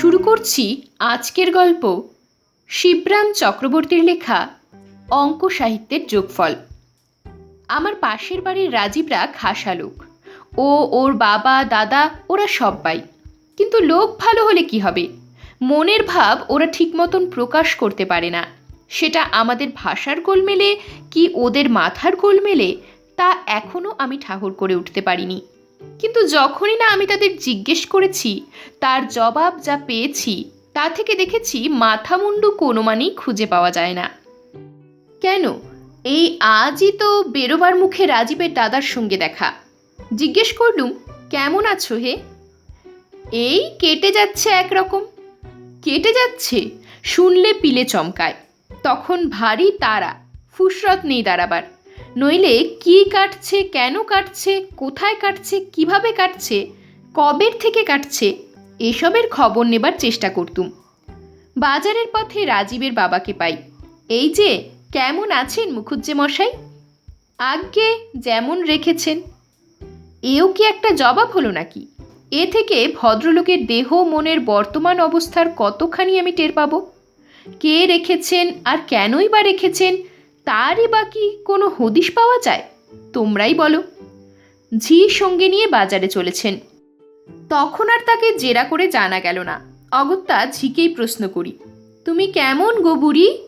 শুরু করছি আজকের গল্প শিবরাম চক্রবর্তীর লেখা অঙ্ক সাহিত্যের যোগফল। আমার পাশের বাড়ির রাজীবরা খাসা লোক। ও ওর বাবা, দাদা, ওরা সবাই কিন্তু লোক ভালো হলে কি হবে? মনের ভাব ওরা ঠিক মতন প্রকাশ করতে পারে না। সেটা আমাদের ভাষার গোলমেলে কি ওদের মাথার গোলমেলে তা এখনও আমি ঠাহর করে উঠতে পারিনি। কিন্তু যখনই না আমি তাদের জিজ্ঞেস করেছি, তার জবাব যা পেয়েছি, তা থেকে দেখেছি মাথা মুন্ডু কোনো মানেই খুঁজে পাওয়া যায় না। কেন? এই আজই তো বেরোবার মুখে রাজীবের দাদার সঙ্গে দেখা। জিজ্ঞেস করলুম, কেমন আছো হে? এই কেটে যাচ্ছে একরকম। কেটে যাচ্ছে? শুনলে পিলে চমকায়। তখন ভারী তারা। ফুসরত নেই দাঁড়াবার। নইলে কি কাটছে, কেন কাটছে, কোথায় কাটছে, কীভাবে কাটছে, কবের থেকে কাটছে, এসবের খবর নেবার চেষ্টা করতুম। বাজারের পথে রাজীবের বাবাকে পাই। এই যে, কেমন আছেন মুখুজ্জে মশাই আজ্ঞে যেমন রেখেছেন। এও কি একটা জবাব হলো নাকি? এ থেকে ভদ্রলোকের দেহ, মনের বর্তমান অবস্থার কতখানি আমি টের পাবো? কে রেখেছেন আর কেনই বা রেখেছেন তারই বা কি কোনো হদিশ পাওয়া যায়? তোমরাই বলো। ঝি সঙ্গে নিয়ে বাজারে চলেছেন। তখন আর তাকে জেরা করে জানা গেল না। অগত্যা ঝিকেই প্রশ্ন করি, তুমি কেমন গোবুরি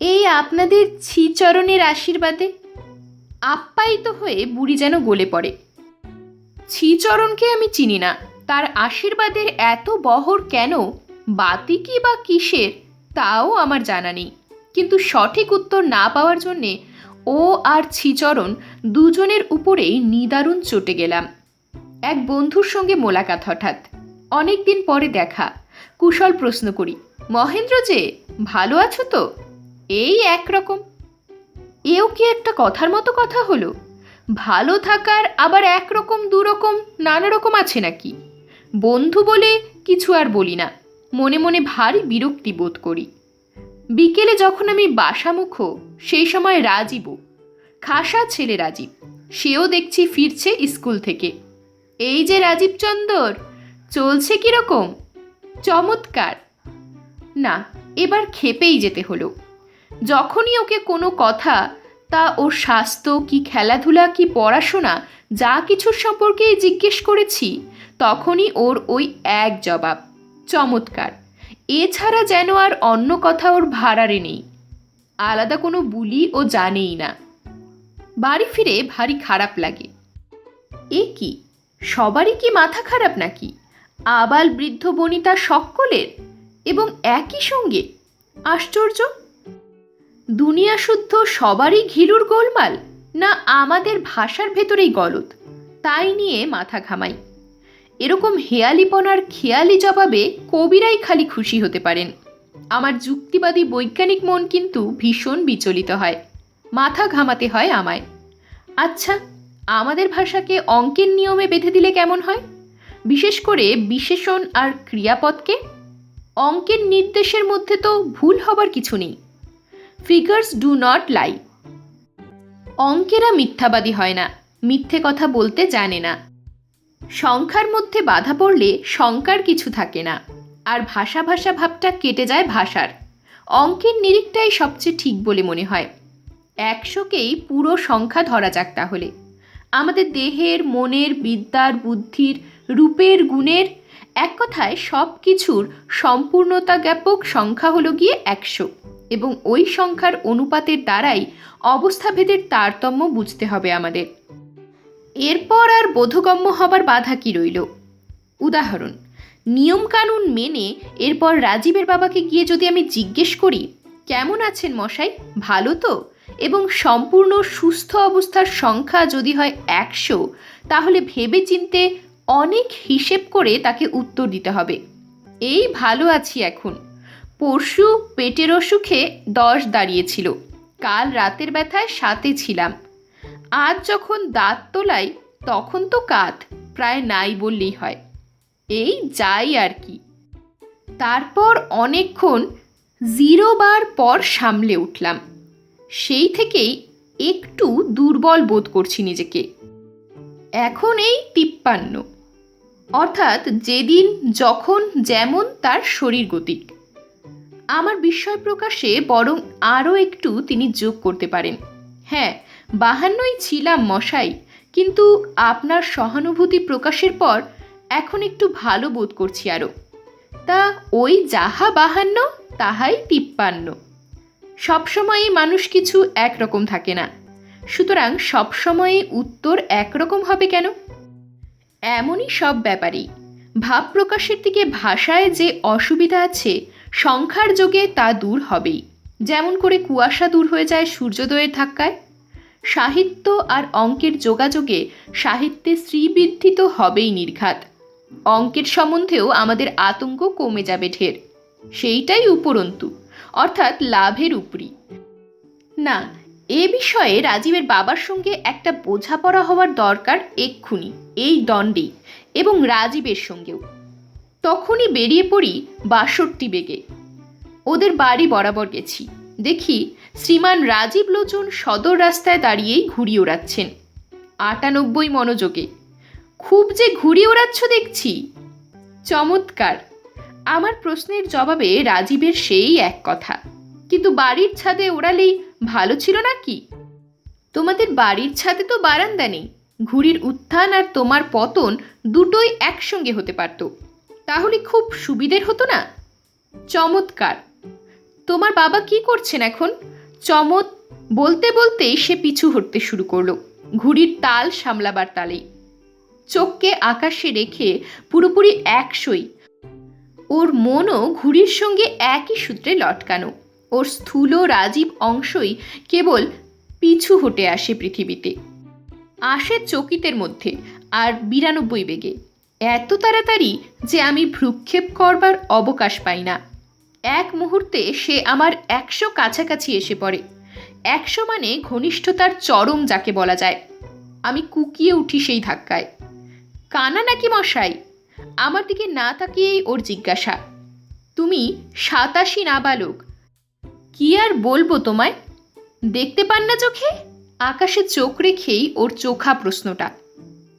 এই আপনাদের ছিচরণের আশীর্বাদে। আপ্যায়িত হয়ে বুড়ি যেন গলে পড়ে। ছিচরণকে আমি চিনি না। তার আশীর্বাদের এত বহর কেন? বাতি কি বা কিসের? তাও আমার জানা নেই। কিন্তু সঠিক উত্তর না পাওয়ার জন্যে ও আর ছিচরণ দুজনের উপরেই নিদারুণ চটে গেলাম। এক বন্ধুর সঙ্গে মোলাকাত হঠাৎ। অনেক দিন পরে দেখা। কুশল প্রশ্ন করি, মহেন্দ্র যে, ভালো আছো তো? এই একরকম। এও কি একটা কথার মতো কথা হলো? ভালো থাকার আবার একরকম, দুরকম নানা রকম আছে নাকি? বন্ধু বলে কিছু আর বলি না। মনে মনে ভারী বিরক্তি বোধ করি। বিকেলে যখন আমি বাসামুখো, সেই সময় রাজীবও। খাসা ছেলে রাজীব, সেও দেখছি ফিরছে স্কুল থেকে। এই যে রাজীব চন্দর, চলছে কীরকম চমৎকার। না, এবার খেপেই যেতে হলো। যখনই ওকে কোনো কথা, তা ওর স্বাস্থ্য কি খেলাধুলা, কি পড়াশোনা, যা কিছুর সম্পর্কেই জিজ্ঞেস করেছি, তখনই ওর ওই এক জবাব, চমৎকার। এছাড়া যেন আর অন্য কথা ওর ভাড়ারে নেই। আলাদা কোনো বুলি ও জানেই না। বাড়ি ফিরে ভারী খারাপ লাগে। এ কি? সবারই কি মাথা খারাপ নাকি? আবাল বৃদ্ধ বনিতা সকলের? এবং একই সঙ্গে? আশ্চর্য! দুনিয়া শুদ্ধ সবারই ঘিলুর গোলমাল, না আমাদের ভাষার ভেতরেই গলদ। তাই নিয়ে মাথা ঘামাই। এরকম হেয়ালিপনার খেয়ালি জবাবে কবিরাই খালি খুশি হতে পারেন। আমার যুক্তিবাদী বৈজ্ঞানিক মন কিন্তু ভীষণ বিচলিত হয়। মাথা ঘামাতে হয় আমায়। আচ্ছা আমাদের ভাষাকে অঙ্কের নিয়মে বেঁধে দিলে কেমন হয়? বিশেষ করে বিশেষণ আর ক্রিয়াপদকে? অঙ্কের নির্দেশের মধ্যে তো ভুল হবার কিছু নেই। Figures do not lie. অঙ্কেরা মিথ্যাবাদী হয় না, মিথ্যে কথা বলতে জানে না। সংখ্যার মধ্যে বাধা পড়লে শঙ্কার কিছু থাকে না। আর ভাষা ভাষা ভাবটা কেটে যায় ভাষার। অঙ্কের নিরিখটাই সবচেয়ে ঠিক বলে মনে হয়। একশোকেই পুরো সংখ্যা ধরা যাক তাহলে। আমাদের দেহের, মনের, বিদ্যার, বুদ্ধির, রূপের, গুণের এক কথায় সব কিছুর সম্পূর্ণতা জ্ঞাপক সংখ্যা হলো গিয়ে একশো। এবং ওই সংখ্যার অনুপাতের দ্বারাই অবস্থাভেদের তারতম্য বুঝতে হবে আমাদের। এরপর আর বোধগম্য হবার বাধা কি রইল? উদাহরণ নিয়মকানুন মেনে এরপর রাজীবের বাবাকে গিয়ে যদি আমি জিজ্ঞেস করি, কেমন আছেন মশাই? ভালো তো? এবং সম্পূর্ণ সুস্থ অবস্থার সংখ্যা যদি হয় একশো, তাহলে ভেবে চিনতে অনেক হিসেব করে তাকে উত্তর দিতে হবে। এই ভালো আছি এখন। পরশু পেটের অসুখে দশ দাঁড়িয়েছিল। কাল রাতের ব্যথায় সাতে ছিলাম। আজ যখন দাঁত তোলাই, তখন তো কাত প্রায় নাই বললেই হয়। এই যাই আর কি। তারপর অনেকক্ষণ জিরো বার পর সামলে উঠলাম। সেই থেকেই একটু দুর্বল বোধ করছি নিজেকে। এখন এই তিপ্পান্ন। অর্থাৎ যেদিন, যখন, যেমন তার শরীর গতিক। আমার বিস্ময় প্রকাশে বরং আরও একটু তিনি যোগ করতে পারেন। হ্যাঁ বাহান্নই ছিলাম মশাই, কিন্তু আপনার সহানুভূতি প্রকাশের পর এখন একটু ভালো বোধ করছি আরও তা ওই যাহা বাহান্ন, তাহাই তিপ্পান্ন। সবসময়ই মানুষ কিছু একরকম থাকে না। সুতরাং সবসময়ে উত্তর একরকম হবে কেন? এমনই সব ব্যাপারেই। ভাব প্রকাশের দিকে ভাষায় যে অসুবিধা আছে, সংখ্যার যোগে তা দূর হবেই। যেমন করে কুয়াশা দূর হয়ে যায় সূর্যোদয়ের ধাক্কায়। সাহিত্য আর অঙ্কের যোগাযোগে সাহিত্যে শ্রীবৃদ্ধি তো হবেই নির্ঘাত। অঙ্কের সম্বন্ধেও আমাদের আতঙ্ক কমে যাবে ঢের। সেইটাই উপরন্তু, অর্থাৎ লাভের উপরি না, এ বিষয়ে রাজীবের বাবার সঙ্গে একটা বোঝাপড়া হওয়ার দরকার এক্ষুনি, এই দণ্ডেই, এবং রাজীবের সঙ্গেও। তখনই বেরিয়ে পড়ি বাষট্টি বেগে। ওদের বাড়ি বরাবর গেছি। দেখি শ্রীমান রাজীব লোচন সদর রাস্তায় দাঁড়িয়েই ঘুড়ি ওড়াচ্ছেন। আটানব্বই মনোযোগে। খুব যে ঘুড়ি ওড়াচ্ছ দেখছি। চমৎকার। আমার প্রশ্নের জবাবে রাজীবের সেই এক কথা। কিন্তু বাড়ির ছাদে ওড়ালেই ভালো ছিল না কি? তোমাদের বাড়ির ছাদে তো বারান্দা নেই। ঘুড়ির উত্থান আর তোমার পতন দুটোই একসঙ্গে হতে পারত। তাহলে খুব সুবিধের হতো না? চমৎকার। তোমার বাবা কি করছেন এখন? চমৎ বলতে বলতেই সে পিছু হটতে শুরু করল। ঘুড়ির তাল সামলাবার তালেই। চোখকে আকাশে রেখে পুরোপুরি একশোই ওর মনও ঘুড়ির সঙ্গে একই সূত্রে লটকানো। ওর স্থূল রাজীব অংশই কেবল পিছু হটে আসে পৃথিবীতে। আসে চকিতের মধ্যে আর বিরানব্বই বেগে। এত তাড়াতাড়ি যে আমি ভ্রুক্ষেপ করবার অবকাশ পাই না। এক মুহূর্তে সে আমার একশো কাছাকাছি এসে পড়ে। একশো মানে ঘনিষ্ঠতার চরম যাকে বলা যায়। আমি কুকিয়ে উঠি সেই ধাক্কায়। কানা নাকি মশাই? আমার দিকে না তাকিয়েই ওর জিজ্ঞাসা। তুমি সাতাশি নাবালক। কি আর বলব তোমায়? দেখতে পান না চোখে? আকাশে চোখ রেখেই ওর চোখা প্রশ্নটা।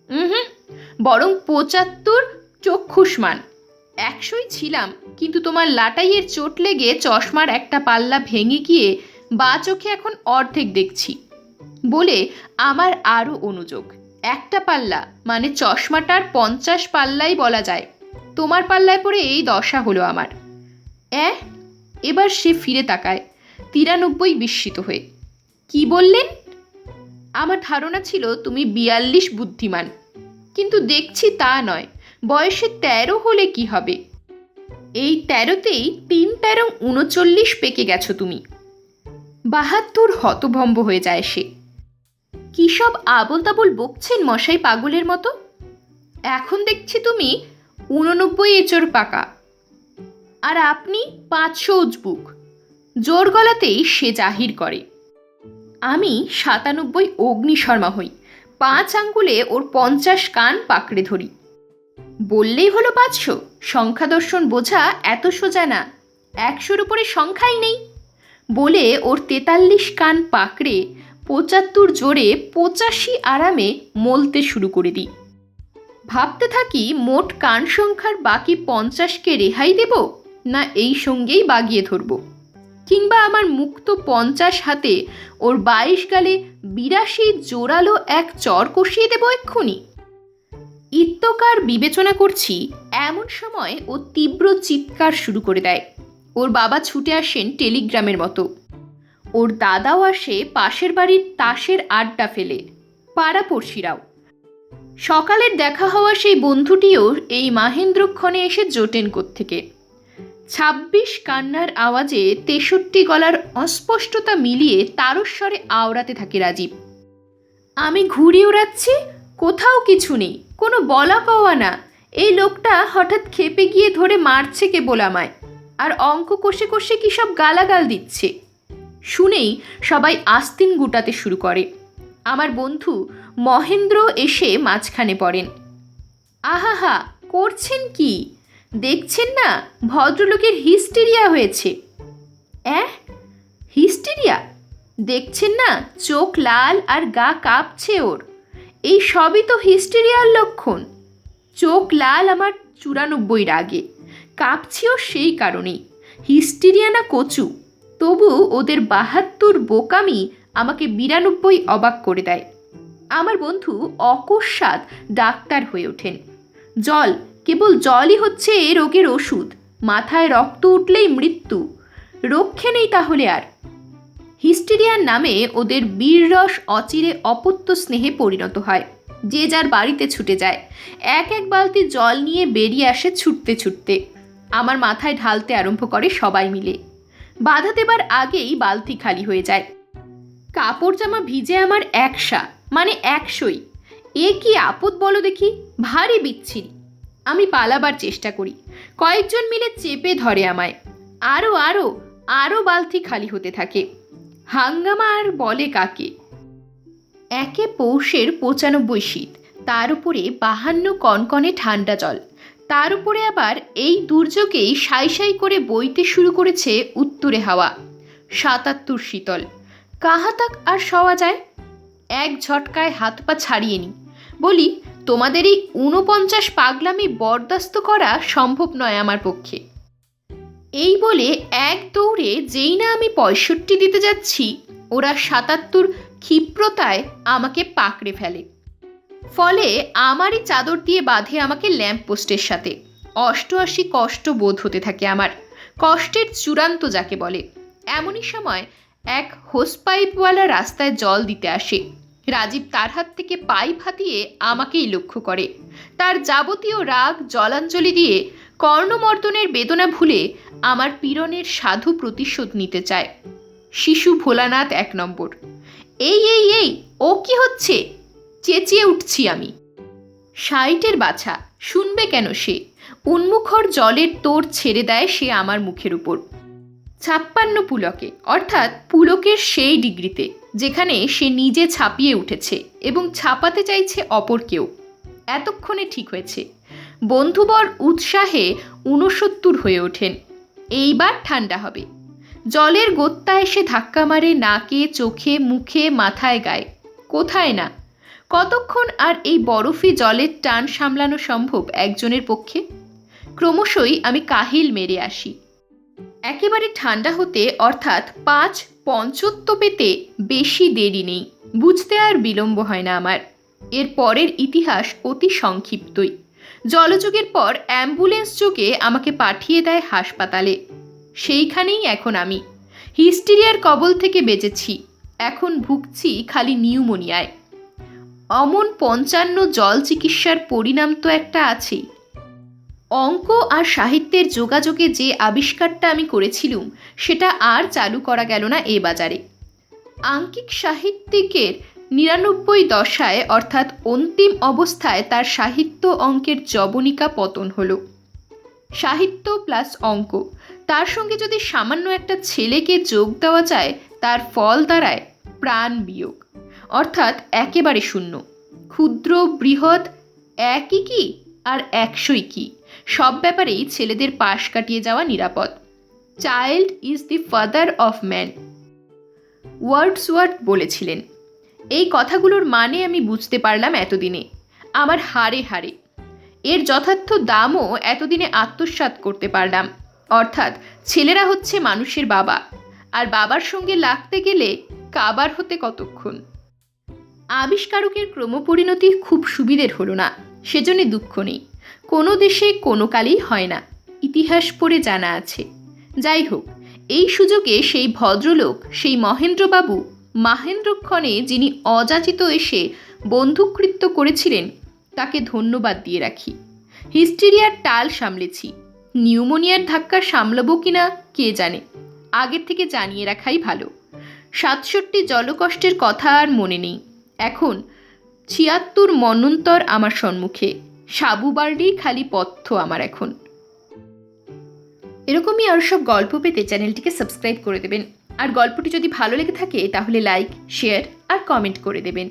হুম হুম, বরং পঁচাত্তর চক্ষুষ্মান। একশোই ছিলাম, কিন্তু তোমার লাটাইয়ের চোট লেগে চশমার একটা পাল্লা ভেঙে গিয়ে বা চোখে এখন অর্ধেক দেখছি। বলে আমার আরও অনুযোগ, একটা পাল্লা মানে চশমাটার পঞ্চাশ পাল্লাই বলা যায়। তোমার পাল্লায় পড়ে এই দশা হলো আমার। অ্যাঁ? এবার সে ফিরে তাকায়, তিরানব্বই বিস্মিত হয়ে। কি বললেন আমার ধারণা ছিল তুমি বিয়াল্লিশ বুদ্ধিমান, কিন্তু দেখছি তা নয়। বয়সে তেরো হলে কি হবে? এই তেরোতেই তিন তেরো উনচল্লিশ পেকে গেছো তুমি। বাহাত্তর হতভম্ব হয়ে যায় সে। কী সব আবল তাবল বকছেন মশাই পাগলের মতো? এখন দেখছি তুমি উননব্বই এচর পাকা। আর আপনি পাঁচশো উজবুক। জোর গলাতেই সে জাহির করে। আমি সাতানব্বই অগ্নিশর্মা হই। পাঁচ আঙ্গুলে ওর পঞ্চাশ কান পাকড়ে ধরি। বললেই হলো পাঁচশো। সংখ্যা দর্শন বোঝা এত সোজা না। একশোর উপরে সংখ্যাই নেই। বলে ওর তেতাল্লিশ কান পাকড়ে পঁচাত্তর জোরে পঁচাশি আরামে মলতে শুরু করে দিই। ভাবতে থাকি মোট কান সংখ্যার বাকি পঞ্চাশকে রেহাই দেব না এই সঙ্গেই বাগিয়ে ধরব। কিংবা আমার মুক্ত পঞ্চাশ হাতে ওর বাইশ গালে বিরাশি জোরালো এক চর কষিয়ে দেব এক্ষুনি। ইত্যকার বিবেচনা করছি, এমন সময় ও তীব্র চিৎকার শুরু করে দেয়। ওর বাবা ছুটে আসেন টেলিগ্রামের মতো। ওর দাদাও আসে পাশের বাড়ির তাসের আড্ডা ফেলে। পাড়াপড়শিরাও সকালের দেখা হওয়া সেই বন্ধুটিও এই মাহেন্দ্রক্ষণে এসে জোটেন থেকে ছাব্বিশ কান্নার আওয়াজে তেষট্টি গলার অস্পষ্টতা মিলিয়ে তারস্বরে আওড়াতে থাকে রাজীব। আমি ঘুড়ি উড়াচ্ছি কোথাও কিছু নেই। কোনো বলা কওয়া না। এই লোকটা হঠাৎ খেপে গিয়ে ধরে মারছে কেবল আমায়। আর অঙ্ক কষে কষে কী সব গালাগাল দিচ্ছে? শুনেই সবাই আস্তিন গুটাতে শুরু করে। আমার বন্ধু মহেন্দ্র এসে মাঝখানে পড়েন। আহাহা, করছেন কি? দেখছেন না, ভদ্রলোকের হিস্টেরিয়া হয়েছে। অ্যাঁ? হিস্টেরিয়া? দেখছেন না, চোখ লাল আর গা কাঁপছে ওর। এই সবই তো হিস্টেরিয়ার লক্ষণ। চোখ লাল আমার চুরানব্বই রাগে কাঁপছিও সেই কারণেই। হিস্টিরিয়ানা কচু। তবু ওদের বাহাত্তর বোকামি আমাকে বিরানব্বই অবাক করে দেয়। আমার বন্ধু অকস্মাৎ ডাক্তার হয়ে ওঠেন। জল, কেবল জলই হচ্ছে এ রোগের ওষুধ। মাথায় রক্ত উঠলেই মৃত্যু। রক্ষে নেই তাহলে আর। হিস্টেরিয়ার নামে ওদের বীররস অচিরে অপত্য স্নেহে পরিণত হয়, যে যার বাড়িতে ছুটে যায়। এক এক বালতি জল নিয়ে বেরিয়ে আসে ছুটতে ছুটতে। আমার মাথায় ঢালতে আরম্ভ করে সবাই মিলে। বাধা দেবার আগেই বালতি খালি হয়ে যায়। কাপড় জামা ভিজে আমার একশা মানে একশোই। এ কি আপদ বলো দেখি? ভারী বিচ্ছিরি। আমি পালাবার চেষ্টা করি। কয়েকজন মিলে চেপে ধরে আমায়। আরও আরও আরও বালতি খালি হতে থাকে। হাঙ্গামা আর বলে কাকে? একে পৌষের পঁচানব্বই শীত, তার উপরে বাহান্ন কনকনে ঠান্ডা জল। তার উপরে আবার এই দুর্যোগেই সাই সাই করে বইতে শুরু করেছে উত্তরে হাওয়া। সাতাত্তর শীতল কাহাতাক আর সওয়া যায়? এক ঝটকায় হাত পা ছাড়িয়ে নি। বলি, তোমাদের এই ঊনপঞ্চাশ পাগলামি বরদাস্ত করা সম্ভব নয় আমার পক্ষে। এই বলে এক দৌড়ে যেই না আমি পঁয়ষট্টি দিতে যাচ্ছি, ওরা সাতাত্তর ক্ষিপ্রতায় আমাকে পাকড়ে ফেলে। ফলে আমারই চাদর দিয়ে বাঁধে আমাকে ল্যাম্প পোস্টের সাথে। অষ্টআশি কষ্ট বোধ হতে থাকে আমার। কষ্টের চূড়ান্ত যাকে বলে। এমনই সময় এক হোস পাইপওয়ালা রাস্তায় জল দিতে আসে। রাজীব তার হাত থেকে পাইপ হাতিয়ে আমাকেই লক্ষ্য করে। তার যাবতীয় রাগ, জলাঞ্জলি দিয়ে কর্ণমর্দনের বেদনা ভুলে আমার পীড়নের সাধু প্রতিশোধ নিতে চায়। শিশু ভোলানাথ এক নম্বর। এই এই এই, ও কি হচ্ছে? চেঁচিয়ে উঠছি আমি। সাইটের বাছা, শুনবে কেন সে? উন্মুখর জলের তোর ছেড়ে দেয় সে আমার মুখের উপর। ছাপ্পান্ন পুলকে, অর্থাৎ পুলকের সেই ডিগ্রিতে, যেখানে সে নিজে ছাপিয়ে উঠেছে এবং ছাপাতে চাইছে অপর কেউ। এতক্ষণে ঠিক হয়েছে। বন্ধুবর উৎসাহে ঊনসত্তর হয়ে ওঠেন। এইবার ঠান্ডা হবে। জলের গোত্তা এসে ধাক্কা মারে নাকে, চোখে, মুখে, মাথায়, গায়ে। কোথায় না? কতক্ষণ আর এই বরফি জলের টান সামলানো সম্ভব একজনের পক্ষে? ক্রমশই আমি কাহিল মেরে আসি। একেবারে ঠান্ডা হতে অর্থাৎ পাঁচ পঞ্চত্ব পেতে বেশি দেরি নেই। বুঝতে আর বিলম্ব হয় না আমার। এর পরের ইতিহাস অতি সংক্ষিপ্তই। জলযোগের পর অ্যাম্বুলেন্স যোগে আমাকে পাঠিয়ে দেয় হাসপাতালে। সেইখানেই এখন আমি। হিস্টিরিয়ার কবল থেকে বেঁচেছি। এখন ভুগছি খালি নিউমোনিয়ায়। অমন পঞ্চান্ন জল চিকিৎসার পরিণাম তো একটা আছেই। অঙ্ক আর সাহিত্যের যোগাযোগে যে আবিষ্কারটা আমি করেছিলুম, সেটা আর চালু করা গেল না এ বাজারে। আঙ্কিক সাহিত্যিকের নিরানব্বই দশায় অর্থাৎ অন্তিম অবস্থায় তার সাহিত্য অঙ্কের জবনিকা পতন হলো। সাহিত্য প্লাস অঙ্ক। তার সঙ্গে যদি সামান্য একটা ছেলেকে যোগ দেওয়া যায়, তার ফল দাঁড়ায় প্রাণ বিয়োগ। অর্থাৎ একেবারে শূন্য। ক্ষুদ্র, বৃহৎ, একই কি আর একশোই কি? সব ব্যাপারেই ছেলেদের পাশ কাটিয়ে যাওয়া নিরাপদ। Child is the father of man. Wordsworth বলেছিলেন। এই কথাগুলোর মানে আমি বুঝতে পারলাম এতদিনে। আমার হারে হারে এর যথার্থ দামও এতদিনে আত্মসাৎ করতে পারলাম। অর্থাৎ ছেলেরা হচ্ছে মানুষের বাবা। আর বাবার সঙ্গে লাগতে গেলে কাবার হতে কতক্ষণ? আবিষ্কারকের ক্রমপরিণতি খুব সুবিধের হলো না। সেজন্য দুঃখ নেই। কোনো দেশে কোনো কালেই হয় না। ইতিহাস পড়ে জানা আছে। যাই হোক, এই সুযোগে সেই ভদ্রলোক, সেই মহেন্দ্রবাবু মাহেন্দ্রক্ষণে যিনি অযাচিত এসে বন্ধুকৃত্য করেছিলেন, তাকে ধন্যবাদ দিয়ে রাখি। হিস্টেরিয়ার টাল সামলেছি। নিউমোনিয়ার ধাক্কা সামলাবো কিনা, কে জানে? আগের থেকে জানিয়ে রাখাই ভালো। সাতষট্টি জলকষ্টের কথা আর মনে নেই। এখন ছিয়াত্তর মন্বন্তর আমার সম্মুখে। সাবু বার্ডেই খালি পথ্য আমার এখন। এরকমই আরও সব গল্প পেতে চ্যানেলটিকে সাবস্ক্রাইব করে দেবেন। আর গল্পটি যদি ভালো লেগে থাকে তাহলে লাইক শেয়ার আর কমেন্ট করে দেবেন।